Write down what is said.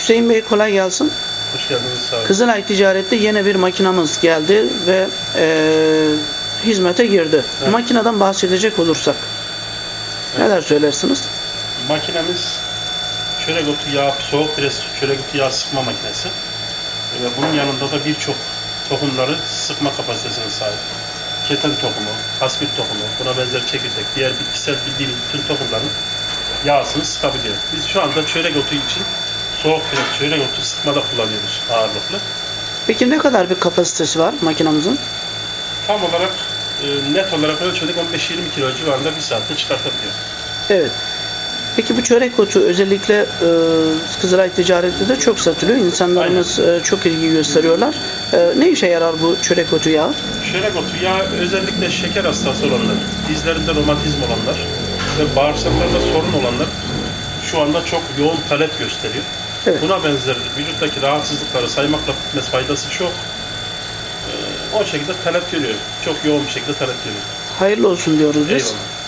Hüseyin Bey kolay gelsin. Hoş geldiniz sağ olun. Kızılay Ticaret'te yeni bir makinamız geldi ve eee, hizmete girdi. Evet. Makineden bahsedecek olursak neler söylersiniz? Makinemiz çörek otu yağ, soğuk pres çörek otu yağ sıkma makinesi. Ve bunun yanında da birçok tohumları sıkma kapasitesine sahip. Keten tohumu, kaspit tohumu, buna benzer çekirdek, diğer bitkisel bildiğimiz bütün tohumların yağsını sıkabiliyor. Biz şu anda çörek otu için soğuk pres çörek otu sıkmada kullanıyoruz ağırlıklı. Peki ne kadar bir kapasitesi var makinamızın? Tam olarak e, net olarak ölçmedik 15-20 kilo civarında bir saatte çıkartabiliyor. Evet. Peki bu çörek otu özellikle eee, Kızılay Ticaret'te de çok satılıyor. İnsanlarımız eee, çok ilgi gösteriyorlar. Eee, ne işe yarar bu çörek otu yağı? Çörek otu yağı özellikle şeker hastası olanlar, dizlerinde romatizm olanlar ve bağırsaklarda sorun olanlar şu anda çok yoğun talep gösteriyor. Evet. Buna benzer vücuttaki rahatsızlıkları saymakla bitmez faydası çok. Ee, o şekilde talep görüyor. Çok yoğun bir şekilde talep görüyor. Hayırlı olsun diyoruz biz. Eyvallah.